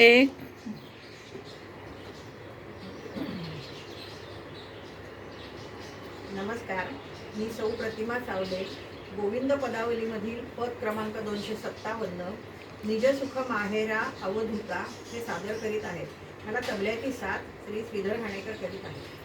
एक नमस्कार मी सौ प्रतिमा सावले गोविंद पदावलीमधील पद क्रमांक दोनशे सत्तावन्न निजसुख माहेरा अवधूता हे सादर करीत आहेत मला तबल्याची साथ श्री श्रीधर हाणेकर करीत आहेत.